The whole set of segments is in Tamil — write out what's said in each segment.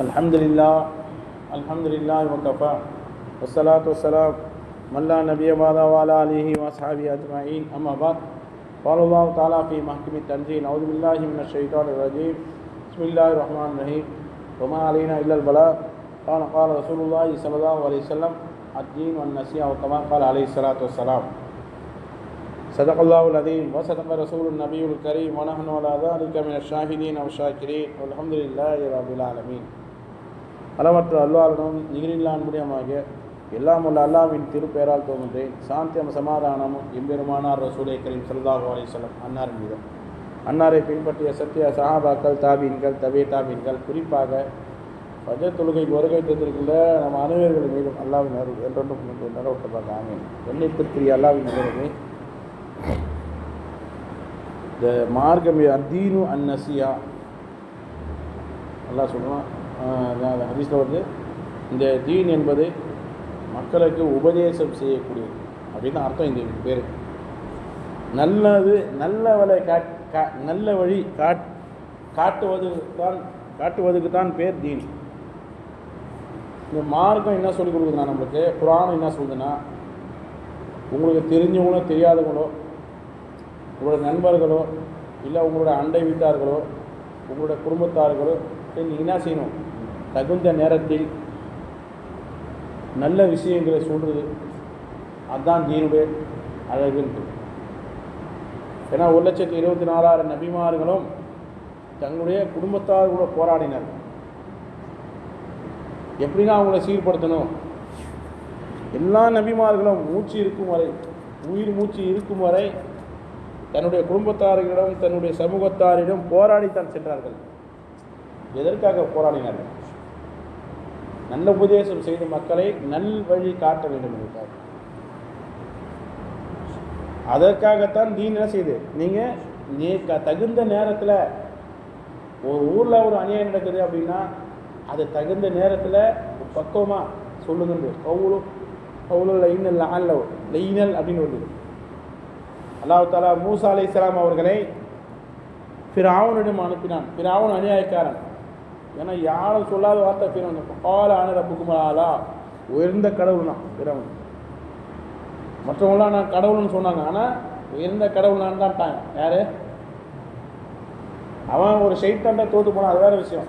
الحمد لله الحمد لله وكفى والصلاة والسلام من لا نبي بعد وعلى آله وأصحابه أجمعين أما بعد قال الله تعالى في محكم التنزيل أعوذ بالله من الشيطان الرجيم بسم الله الرحمن الرحيم وما علينا إلا البلاغ قال قال رسول الله صلى الله عليه وسلم الدين والنسيئة وكما قال عليه الصلاة والسلام صدق الله العظيم وصدق رسول النبي الكريم ونحن على ذلك من الشاهدين والشاكرين والحمد لله رب العالمين அளவற்ற அல்லாஹ்விடம் நிகரின்லான்புடையமாக எல்லாம் உள்ள அல்லாவின் திருப்பெயரால் தோன்றுகிறேன் சாந்தியம் சமாதானமும் எம்பெருமானார் ரசூலை கரீம் சல்லாஹு அலைஹி அன்னார் மீதும். அன்னாரை பின்பற்றிய சத்திய சஹாபாக்கள் தாபீன்கள் தவே தாபீன்கள் குறிப்பாக பஜ தொழுகைக்கு வருகை தந்திருக்கின்ற நம்ம அனைவர்கள் மீதும் அல்லாவின் அருள் என்றொன்றும் நிலவட்டமாக ஆமீன். எண்ணிற்குரிய அல்லாவின் நிகழ்வு இந்த மார்க்கம் அத்தீனு அந்நசியா நல்லா சொல்லுவான் ஹதீஸில் வந்து இந்த தீன் என்பது மக்களுக்கு உபதேசம் செய்யக்கூடியது அப்படின்னு அர்த்தம் இந்த பேர் நல்லது நல்ல வழி காட் கா நல்ல வழி காட் காட்டுவதுக்கு தான் காட்டுவதுக்கு தான் பேர் தீன். இந்த மார்க்கம் என்ன சொல்லிக் கொடுக்குதுன்னா நம்மளுக்கு புராணம் என்ன சொல்லுதுன்னா உங்களுக்கு தெரிஞ்சவங்களோ தெரியாதவங்களோ உங்களோட நண்பர்களோ இல்லை உங்களோட அண்டை வீட்டார்களோ உங்களோட குடும்பத்தார்களோ நீங்கள் என்ன செய்யணும்? தகுந்த நேரத்தில் நல்ல விஷயங்களை சொல்கிறது அதுதான் தீனுடைய அழகுன்றது ஏன்னா ஒரு லட்சத்து இருபத்தி நாலாயிரம் நபிமார்களும் தங்களுடைய குடும்பத்தார் கூட போராடினர். எப்படின்னா அவங்கள சீர்படுத்தணும்? எல்லா நபிமார்களும் மூச்சு இருக்கும் வரை உயிர் மூச்சு இருக்கும் வரை தன்னுடைய குடும்பத்தார்களிடம் தன்னுடைய சமூகத்தாரிடம் போராடித்தான் சென்றார்கள். எதற்காக போராடினார்கள்? நல்ல உபதேசம் செய்து மக்களை நல் வழி காட்ட வேண்டும் என்பதற்காக. அதற்காகத்தான் தீன் என்ன செய்யுது நீங்கள் நீ க தகுந்த நேரத்தில் ஒரு ஊரில் ஒரு அநியாயம் நடக்குது அப்படின்னா அது தகுந்த நேரத்தில் பக்குவமாக சொல்லுங்க கவுலு கவுலும் லைனல் லான்ல லைனல் அப்படின்னு வருது அல்லாஹ் தாலா மூசா அலை இஸ்லாம் அவர்களை ஃபிராவனிடம் அனுப்பினான். ஃபிராவன் அநியாயக்காரன். ஏன்னா யாரும் சொல்லாத வார்த்தை ஃபிரவன் பால ஆன ரப்புக்குமாலா உயர்ந்த கடவுள் தான் ஃபிரவன் மற்றவங்களாம் நான் கடவுள்னு சொன்னாங்க. ஆனால் உயர்ந்த கடவுள் நான் தான் யார்? அவன் ஒரு ஷைத்தாண்ட தோத்து போனான் அது வேற விஷயம்.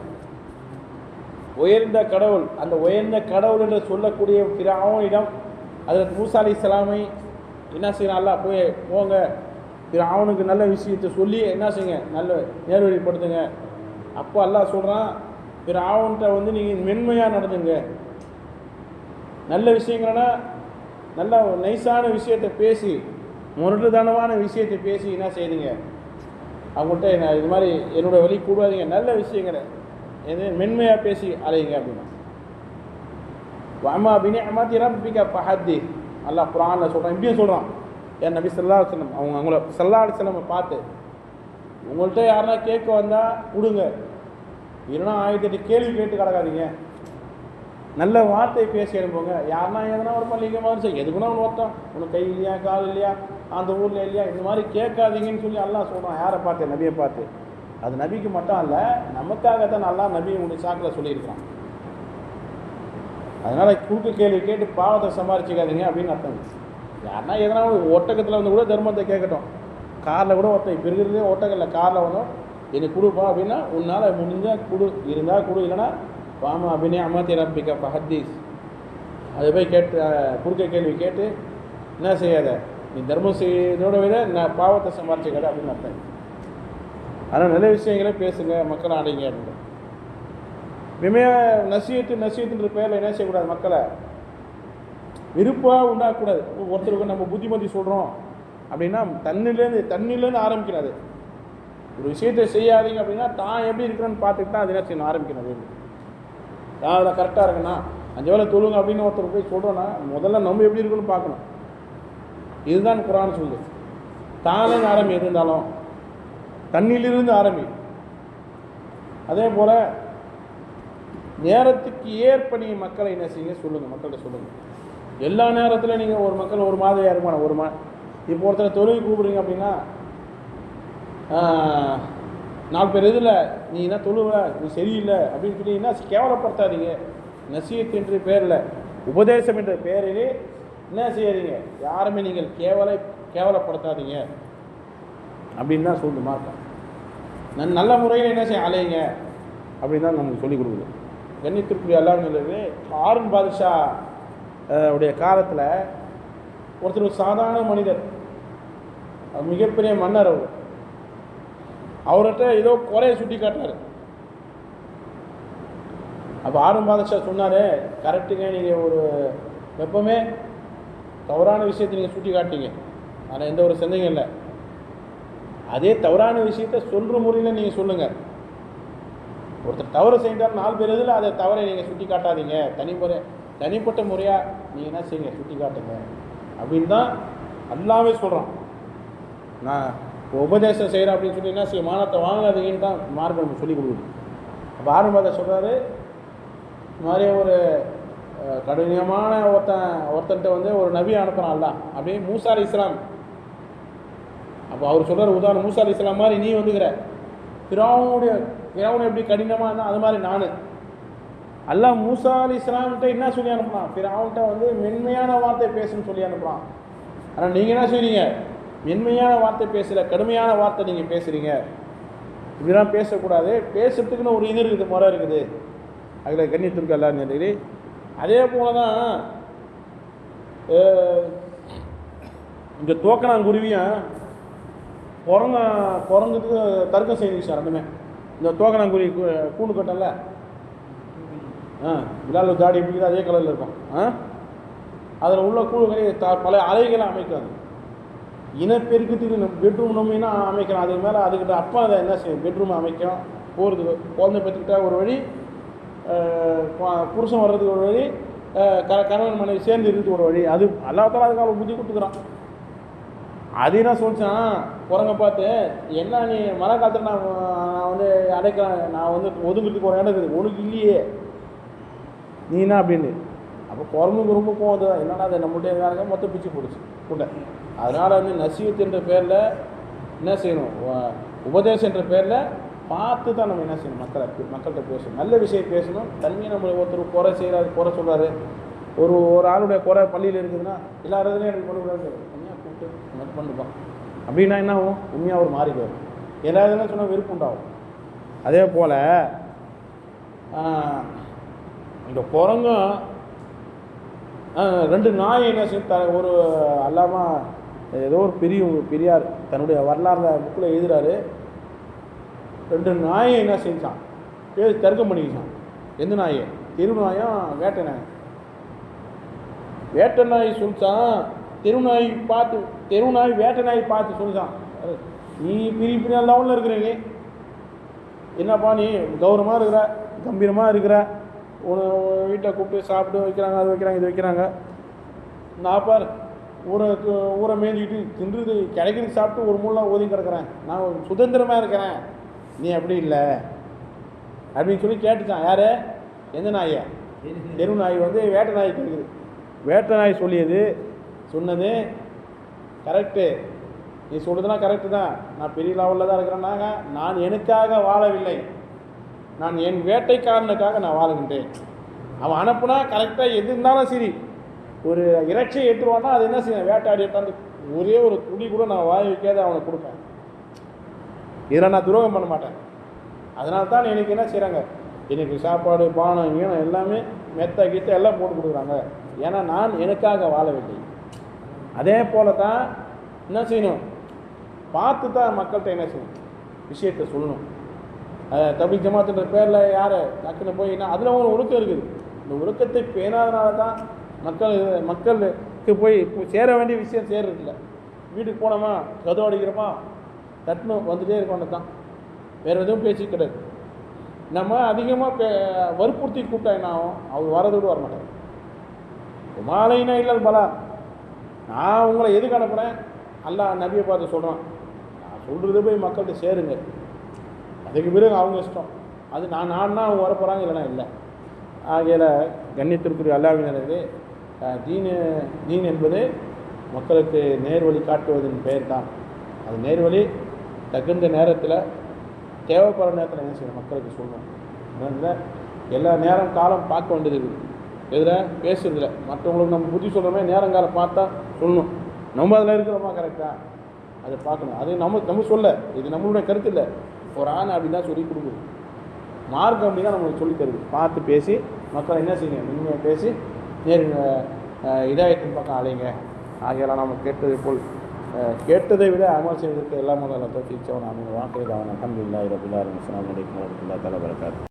உயர்ந்த கடவுள் அந்த உயர்ந்த கடவுள் என்று சொல்லக்கூடிய ஃபிராவனிடம் அதில் மூசா அலி இஸ்லாமை என்ன செய்யணும் அல்லா போய் போங்க. திரு அவனுக்கு நல்ல விஷயத்தை சொல்லி என்ன செய்யுங்க? நல்ல நேர்வழிப்படுத்துங்க. அப்போ எல்லாம் சொல்கிறான் பிராவன்கிட்ட ஆவன்கிட்ட வந்து நீங்கள் மென்மையாக நடந்துங்க. நல்ல விஷயங்கள்னா நல்ல நைஸான விஷயத்தை பேசி முரட்டுத்தனமான விஷயத்தை பேசி என்ன செய்யுங்க அவங்கள்ட்ட என்ன இது மாதிரி என்னோட வழி கூடாதீங்க நல்ல விஷயங்களை எது மென்மையாக பேசி அலையுங்க அப்படின்னா. வாமா பினி அமாத்தி பிக்கா பஹத்தி. நல்லா குரானில் சொல்கிறான் இப்படியும் சொல்கிறான் என் நபி சல்லா செல்லம் அவங்க அவங்கள சல்லா செல்லமை பார்த்து உங்கள்கிட்ட யாருன்னா கேட்க வந்தால் கொடுங்க. இல்லைன்னா ஆயிரத்தி எட்டு கேள்வி கேட்டு கிடக்காதீங்க நல்ல வார்த்தை பேசி அனுப்புங்க யாருன்னா எதனா ஒரு மல்லிகமாக சரி எதுக்குன்னா ஒன்று ஒருத்தன் உனக்கு கை இல்லையா கால் இல்லையா அந்த ஊரில் இல்லையா இந்த மாதிரி கேட்காதீங்கன்னு சொல்லி எல்லாம் சொல்கிறான் யாரை பார்த்து? நபியை பார்த்து. அது நபிக்கு மட்டும் அல்ல நமக்காக தான் நல்லா நபி உங்களுடைய சாக்கில் சொல்லியிருக்கிறான் அதனால் குறுக்கு கேள்வி கேட்டு பாவத்தை சம்பாரிச்சிக்காதீங்க அப்படின்னு அர்த்தம். யாருன்னா எதனா ஒட்டகத்தில் வந்து கூட தர்மத்தை கேட்கட்டும். காரில் கூட ஒருத்தன் இப்போ இருக்கிறதே ஒட்டகத்தில் காரில் வந்தோம் எனக்கு கொடுப்பா அப்படின்னா உன்னால் முடிஞ்சால் கொடு. இருந்தால் கொடு இல்லைன்னா வாமா அபினே அம்மாத்தி ரப்பிக்கா பஹத்தீஸ் அதை போய் கேட்டு கொடுக்க கேள்வி கேட்டு என்ன செய்யாத? நீ தர்மம் செய்யறதோட விட நான் பாவத்தை சம்பாரிச்சிக்காத அப்படின்னு அர்த்தம். ஆனால் நல்ல விஷயங்களே பேசுங்க மக்களை ஆடைங்க அப்படின்னு. விமய நசியத்து நசியத்துன்ற பேரில் என்ன செய்யக்கூடாது மக்களை? விருப்பாக உண்டாகக்கூடாது ஒருத்தருக்கு நம்ம புத்திமதி சொல்கிறோம் அப்படின்னா தண்ணிலேருந்து தண்ணிலேருந்து ஆரம்பிக்கிறாரு. ஒரு விஷயத்தை செய்யாதீங்க அப்படின்னா தான் எப்படி இருக்கிறேன்னு பார்த்துட்டு தான் அது என்ன செய்யணும்? ஆரம்பிக்கணும் நான் அதில் கரெக்டாக இருக்கேன்னா அஞ்சு வேலை தொழுங்க அப்படின்னு ஒருத்தர் போய் சொல்கிறோன்னா முதல்ல நம்ம எப்படி இருக்குன்னு பார்க்கணும். இதுதான் குரான் சொல்லு தானே ஆரம்பி எது இருந்தாலும் தண்ணியிலிருந்து ஆரம்பி. அதே போல் நேரத்துக்கு ஏற்ப நீங்கள் மக்களை என்ன செய்யுங்க? சொல்லுங்கள் மக்கள்கிட்ட சொல்லுங்கள் எல்லா நேரத்திலும் நீங்கள் ஒரு மக்கள் ஒரு மாதிரி இருப்பான ஒரு மா இப்போ ஒருத்தர் தொழில் கூப்பிடுறீங்க அப்படின்னா நாலு பேர் இதில் நீ என்ன தொழுவ? நீ சரியில்லை. அப்படின்னு சொல்லி என்ன கேவலப்படுத்தாதீங்க. நசீத் என்ற பேரில் உபதேசம் என்ற பெயரிலே என்ன செய்யாதீங்க? யாருமே நீங்கள் கேவல கேவலப்படுத்தாதீங்க. அப்படின்னு தான் சொல்லுது மார்க்கம் நன் நல்ல முறையில் என்ன செய்ய அலையுங்க அப்படின்னு தான் நமக்கு சொல்லிக் கொடுக்குது. கண்ணியத்திற்குரிய அல்லாங்கிறது சொல்லுது பாதுஷா உடைய காலத்தில் ஒருத்தர் ஒரு சாதாரண மனிதர். மிகப்பெரிய மன்னர் அவர். அவர்கிட்ட ஏதோ குறைய சுட்டி காட்டுறாரு. அப்போ ஆரம்ப பாதஷா சொன்னார் கரெக்டுங்க நீங்கள் ஒரு எப்பவுமே தவறான விஷயத்தை நீங்கள் சுட்டி காட்டீங்க அதில் எந்த ஒரு சந்தேகம் இல்லை. அதே தவறான விஷயத்தை சொல்கிற முறையில் நீங்கள் சொல்லுங்கள் ஒருத்தர் தவறு செய்தால் நாலு பேர் இதில் அதை தவறை நீங்கள் சுட்டி காட்டாதீங்க. தனிமுறை தனிப்பட்ட முறையாக நீங்கள் என்ன செய்யுங்க? சுட்டி காட்டுங்க. அப்படின்னு தான் எல்லாமே சொல்கிறோம் நான் உபதேசம் செய்கிற அப்படின்னு சொல்லி என்ன செய்ய மானத்தை வாங்காதீங்கன்னு தான் மார்க்கம் சொல்லி சொல்லிக் கொடுக்குது. அப்போ ஆரம்பத்தை சொல்கிறாரு இது மாதிரி ஒரு அஹ், கடினமான ஒருத்தன் ஒருத்தன்ட்ட வந்து ஒரு நபி அனுப்புகிறான் அல்ல அப்படியே மூசா அலி இஸ்லாம். அப்போ அவர் சொல்கிறார் உதாரணம் மூசா அலி இஸ்லாம் மாதிரி நீ வந்துக்கிற. ஃபிரௌனுடைய ஃபிரௌன் எப்படி கடினமாக இருந்தால் அது மாதிரி நான். அல்லாஹ் மூசா அலி இஸ்லாம்கிட்ட என்ன சொல்லி அனுப்புனான் ஃபிரௌன்கிட்ட வந்து மென்மையான வார்த்தை பேசுன்னு சொல்லி அனுப்புகிறான் ஆனால் நீங்கள் என்ன செய்வீங்க மென்மையான வார்த்தை பேசுகிற கடுமையான வார்த்தை நீங்கள் பேசுகிறீங்க இப்படிலாம் பேசக்கூடாது. பேசுறதுக்குன்னு ஒரு இது இருக்குது முறை இருக்குது. அதில் கண்ணியத்திற்கு எல்லாம் சொல்லி அதே போல தான் இங்கே தோக்கணாங்குருவியும் குரங்க குரங்குக்கு தர்க்கம் செய்துச்சு ரெண்டுமே. இந்த தோக்கணாங்குருவி கூ- கூண்டு கட்டல ஆ விழாவில் தாடி பிடிக்கிறது அதே கலரில் இருக்கும். ஆ? அதில் உள்ள கூடுகளை த பல அலைகளை அமைக்காது. இனப்பெருக்கத்துக்கு நம்ம பெட்ரூம் நம்மனா அமைக்கலாம் அதுக்கு மேலே அதுக்கிட்ட அப்பா அதை என்ன செய்யும்? பெட்ரூம் அமைக்கும். போகிறதுக்கு குழந்தை பெற்றுக்கிட்டா ஒரு வழி புருஷன் வர்றதுக்கு ஒரு வழி க கணவன் மனைவி சேர்ந்து இருக்கிறதுக்கு ஒரு வழி. அது எல்லாத்தாலும் அதுக்கு புத்தி கொடுத்துக்கிறான். அது என்ன சொல்லிச்சான் குரங்க பார்த்து என்ன நீ மழை காலத்தில் நான் நான் வந்து அடைக்கிறேன் நான் வந்து ஒதுங்கிறதுக்கு ஒரு இடம் இருக்குது. உனக்கு இல்லையே. நீ என்ன? அப்படின்னு. அப்போ குரங்குக்கு ரொம்ப போகுது என்னடா அதை நம்மள்ட்ட இருக்காங்க மொத்தம் பிச்சு போடுச்சு? கூட்ட அதனால் வந்து நசீத் என்ற பேரில் என்ன செய்யணும்? உபதேசம் என்ற பேரில் பார்த்து தான் நம்ம என்ன செய்யணும்? மக்களை மக்கள்கிட்ட பேசணும். நல்ல விஷயம் பேசணும். தனியாக நம்ம ஒருத்தர் குறை செய்கிறாரு குறை சொல்கிறாரு ஒரு ஒரு ஆளுடைய குறை பள்ளியில் இருக்குதுன்னா எல்லா இடத்துலையும் எனக்கு பண்ணக்கூடாது தனியாக கூப்பிட்டு? இந்த மாதிரி பண்ணுப்பான் அப்படின்னா என்ன ஆகும்? உண்மையாக அவர் மாறிடுவார் எல்லா இதெல்லாம் சொன்னால் வெறுப்பு உண்டாகும். அதே போல் இந்த குரங்கும் ரெண்டு நாய் என்ன செய்யும்? த ஒரு அல்லாமல் ஏதோ ஒரு பெரிய பெரியார் தன்னுடைய வரலாறு புக்கில் எழுதுறாரு. ரெண்டு நாயை என்ன செஞ்சான்? பேர் தர்க்கம் பண்ணிக்கிச்சான். எந்த நாயை? தெரு நாயும் வேட்டை நாய். வேட்டை நாய் சொல்லிச்சான். தெரு நாய் பார்த்து தெரு நாய் வேட்டை நாய் பார்த்து சொல்லிச்சான். நீ பெரிய பெரிய லெவலில் இருக்கிற நீ. என்னப்பா நீ? கௌரவமாக இருக்கிற கம்பீரமாக இருக்கிற. ஒரு வீட்டை கூப்பிட்டு சாப்பிட்டு வைக்கிறாங்க அது வைக்கிறாங்க இது வைக்கிறாங்க. நான் பார் ஊரை ஊரை மேய்ஞ்சிக்கிட்டு தின்றது கிடைக்கிறது சாப்பிட்டு ஒரு மூலம் ஓதி கிடக்குறேன். நான் சுதந்திரமாக இருக்கிறேன். நீ அப்படி இல்லை. அப்படின்னு சொல்லி கேட்டுச்சான். யார்? எந்த நாயை? தெரு நாய் வந்து வேட்டை நாய் கேட்குது வேட்டை நாய் சொல்லியது சொன்னது கரெக்டு நீ சொல்கிறதுனா கரெக்டு தான். நான் பெரிய லெவலில் தான் இருக்கிறேன்னாங்க நான் எனக்காக வாழவில்லை. நான் என் வேட்டைக்காரனுக்காக நான் வாழுகின்றேன். அவன் அனுப்புனா கரெக்டாக எது இருந்தாலும் சரி. ஒரு இறைச்சியை எடுத்துருவான்னா அது என்ன செய்யும் வேட்டாடி எடுத்தாந்து ஒரே ஒரு துடி கூட நான் வாய் வைக்காத அவனுக்கு கொடுப்பேன். இதில் நான் துரோகம் பண்ண மாட்டேன். அதனால தான் எனக்கு என்ன செய்கிறாங்க எனக்கு சாப்பாடு பானம் ஈனம் எல்லாமே மெத்த கீத்த எல்லாம் போட்டு கொடுக்குறாங்க. ஏன்னா நான் எனக்காக வாழவில்லை. அதே போல தான் என்ன செய்யணும்? பார்த்து தான் மக்கள்கிட்ட என்ன செய்யணும்? விஷயத்தை சொல்லணும். அஹ் தபிக் ஜமாத்துன்ற பேரில் யார்? டக்குன்னு போய் என்ன அதில் ஒரு ஒழுக்கம் இருக்குது. இந்த ஒழுக்கத்தை பேணாதனால தான் மக்கள் மக்களுக்கு போய் இப்போ சேர வேண்டிய விஷயம் சேர்றதில்ல. வீட்டுக்கு போனோமா கதவு அடிக்கிறோமா தட்டணும் வந்துட்டே இருக்கணும் தான் வேறு எதுவும் பேச்சு கிடையாது. நம்ம அதிகமாக பே வற்புறுத்தி கூப்பிட்டா என்ன ஆகும்? அவர் வரதோடு விட வரமாட்டார். மாலைனா இல்லை பலா. நான் உங்களை எதுக்கு அனுப்புகிறேன் அல்லாஹ் நபியை பார்த்து சொல்கிறான் நான் சொல்கிறது போய் மக்கள்கிட்ட சேருங்க. அதுக்கு பிறகு அவங்க இஷ்டம். அது நான் நான்னா அவங்க வர போகிறாங்க இல்லைனா இல்லை. ஆகையில் கண்ணியத்திற்குரிய அல்லாவினருக்கு தீன் தீன் என்பது மக்களுக்கு நேர்வழி காட்டுவதன் பெயர் தான் அது நேர்வழி தகுந்த நேரத்தில் தேவைப்படுற நேரத்தில் என்ன செய்யணும்? மக்களுக்கு சொல்லணும். அதனால எல்லா நேரம் காலம் பார்க்க வேண்டியது இருக்குது எதில்? பேசுறதில்ல மற்றவங்களுக்கு நம்ம புத்தி சொல்கிறோமே நேரம் காலம் பார்த்தா சொல்லணும். நம்ம அதில் இருக்கிறோமா? கரெக்டாக அதை பார்க்கணும். அது நம்ம நம்ம சொல்ல. இது நம்மளுடைய கருத்து இல்லை. ஒரு ஆண் அப்படின்னா தான் சொல்லி கொடுக்குது மார்க்கம் அப்படி தான் நம்மளுக்கு சொல்லி தருது. பார்த்து பேசி மக்களை என்ன செய்யுங்க உண்மையாக பேசி நேர் இதாயத்தின் பக்கம் அலைங்க. ஆகியெல்லாம் நம்ம கேட்டதை போல் கேட்டதை விட அமல் செய்வதற்கு எல்லாம் முதல்ல தோற்றிச்சவன் அமைந்த வாக்கு அவன் அலமதுல்லா இரபுல்லா அஸ்லாம் வலைக்கம் வரமத்துல்லா தலா வரகாத்து